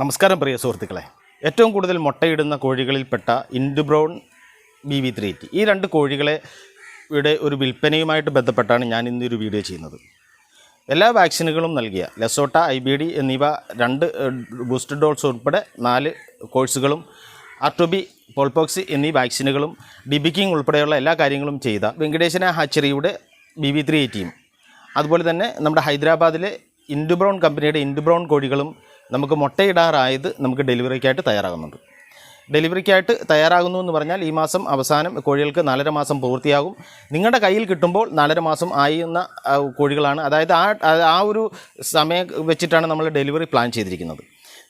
നമസ്കാരം പ്രിയ സുഹൃത്തുക്കളെ. ഏറ്റവും കൂടുതൽ മുട്ടയിടുന്ന കോഴികളിൽപ്പെട്ട ഇൻഡുബ്രോൺ ബി വി ത്രീ ഈ രണ്ട് കോഴികളെ ഇവിടെ ഒരു വിൽപ്പനയുമായിട്ട് ബന്ധപ്പെട്ടാണ് ഞാൻ ഇന്നൊരു വീഡിയോ ചെയ്യുന്നത്. എല്ലാ വാക്സിനുകളും നൽകിയ ലെസോട്ട ഐ ബി ഡി എന്നിവ രണ്ട് ബൂസ്റ്റർ ഡോൾസ് ഉൾപ്പെടെ നാല് കോഴ്സുകളും ആർട്ടോബി പോൾപോക്സി എന്നീ വാക്സിനുകളും ഡിബിക്കിംഗ് ഉൾപ്പെടെയുള്ള എല്ലാ കാര്യങ്ങളും ചെയ്ത വെങ്കടേശന ഹാച്ചറിയുടെ ബി വി ത്രീ എയ്റ്റിയും അതുപോലെ തന്നെ നമ്മുടെ ഹൈദരാബാദിലെ ഇൻഡുബ്രൗൺ കമ്പനിയുടെ ഇൻഡുബ്രൗൺ കോഴികളും നമുക്ക് മുട്ടയിടാറായത് നമുക്ക് ഡെലിവറിക്കായിട്ട് തയ്യാറാകുന്നുണ്ട്. ഡെലിവറിക്കായിട്ട് തയ്യാറാകുന്നു എന്ന് പറഞ്ഞാൽ ഈ മാസം അവസാനം കോഴികൾക്ക് നാലര മാസം പൂർത്തിയാകും. നിങ്ങളുടെ കയ്യിൽ കിട്ടുമ്പോൾ നാലര മാസം ആയിരുന്ന കോഴികളാണ്. അതായത് ആ- ആ ഒരു സമയം വെച്ചിട്ടാണ് നമ്മൾ ഡെലിവറി പ്ലാൻ ചെയ്തിരിക്കുന്നത്.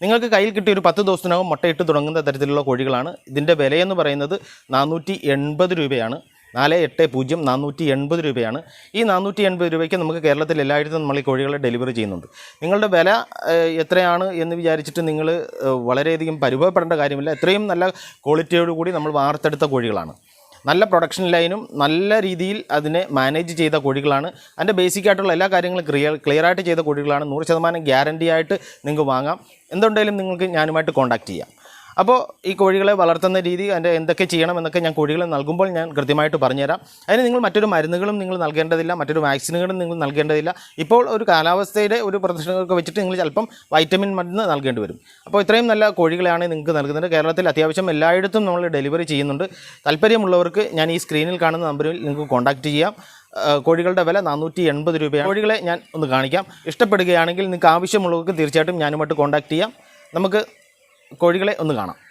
നിങ്ങൾക്ക് കയ്യിൽ കിട്ടിയ ഒരു പത്ത് ദിവസത്തിനകം മുട്ടയിട്ട് തുടങ്ങുന്ന തരത്തിലുള്ള കോഴികളാണ്. ഇതിന്റെ വിലയെന്ന് പറയുന്നത് നാനൂറ്റി എൺപത് രൂപയാണ്. നാല് എട്ട് പൂജ്യം നാനൂറ്റി എൺപത് രൂപയാണ്. ഈ നാനൂറ്റി എൺപത് രൂപയ്ക്ക് നമുക്ക് കേരളത്തിൽ എല്ലായിടത്തും നമ്മൾ ഈ കോഴികളെ ഡെലിവറി ചെയ്യുന്നുണ്ട്. നിങ്ങളുടെ വില എത്രയാണ് എന്ന് വിചാരിച്ചിട്ട് നിങ്ങൾ വളരെയധികം പരിഭവപ്പെടേണ്ട കാര്യമില്ല. എത്രയും നല്ല ക്വാളിറ്റിയോട് കൂടി നമ്മൾ വാർത്തെടുത്ത കോഴികളാണ്. നല്ല പ്രൊഡക്ഷൻ ലൈനും നല്ല രീതിയിൽ അതിനെ മാനേജ് ചെയ്ത കോഴികളാണ്. അതിന്റെ ബേസിക് ആയിട്ടുള്ള എല്ലാ കാര്യങ്ങളും ക്ലിയർ ക്ലിയർ ആയിട്ട് ചെയ്ത കോഴികളാണ്. നൂറ് ശതമാനം ഗ്യാരണ്ടി ആയിട്ട് നിങ്ങൾക്ക് വാങ്ങാം. എന്തുണ്ടെങ്കിലും നിങ്ങൾക്ക് ഞാനുമായിട്ട് കോൺടാക്റ്റ് ചെയ്യാം. അപ്പോൾ ഈ കോഴികളെ വളർത്തുന്ന രീതി അതിന്റെ എന്തൊക്കെ ചെയ്യണം എന്നൊക്കെ ഞാൻ കോഴികളെ നൽകുമ്പോൾ ഞാൻ കൃത്യമായിട്ട് പറഞ്ഞുതരാം. അതിന് നിങ്ങൾ മറ്റൊരു മരുന്നുകളും നിങ്ങൾ നൽകേണ്ടതില്ല മറ്റൊരു വാക്സിനുകളും നിങ്ങൾ നൽകേണ്ടതില്ല. ഇപ്പോൾ ഒരു കാലാവസ്ഥയുടെ ഒരു പ്രദർശനങ്ങളൊക്കെ വെച്ചിട്ട് നിങ്ങൾ ചിലപ്പം വൈറ്റമിൻ മരുന്ന് നൽകേണ്ടി വരും. അപ്പോൾ ഇത്രയും നല്ല കോഴികളെയാണ് നിങ്ങൾക്ക് നൽകുന്നത്. കേരളത്തിൽ അത്യാവശ്യം എല്ലായിടത്തും നമ്മൾ ഡെലിവറി ചെയ്യുന്നുണ്ട്. താല്പര്യമുള്ളവർക്ക് ഞാൻ ഈ സ്ക്രീനിൽ കാണുന്ന നമ്പറിൽ നിങ്ങൾക്ക് കോൺടാക്റ്റ് ചെയ്യാം. കോഴികളുടെ വില നാനൂറ്റി എൺപത് രൂപയാണ്. കോഴികളെ ഞാൻ ഒന്ന് കാണിക്കാം. ഇഷ്ടപ്പെടുകയാണെങ്കിൽ നിങ്ങൾക്ക് ആവശ്യമുള്ളവർക്ക് തീർച്ചയായിട്ടും ഞാനുമായിട്ട് കോൺടാക്റ്റ് ചെയ്യാം. നമുക്ക് കോഴികളെ ഒന്ന് കാണാം.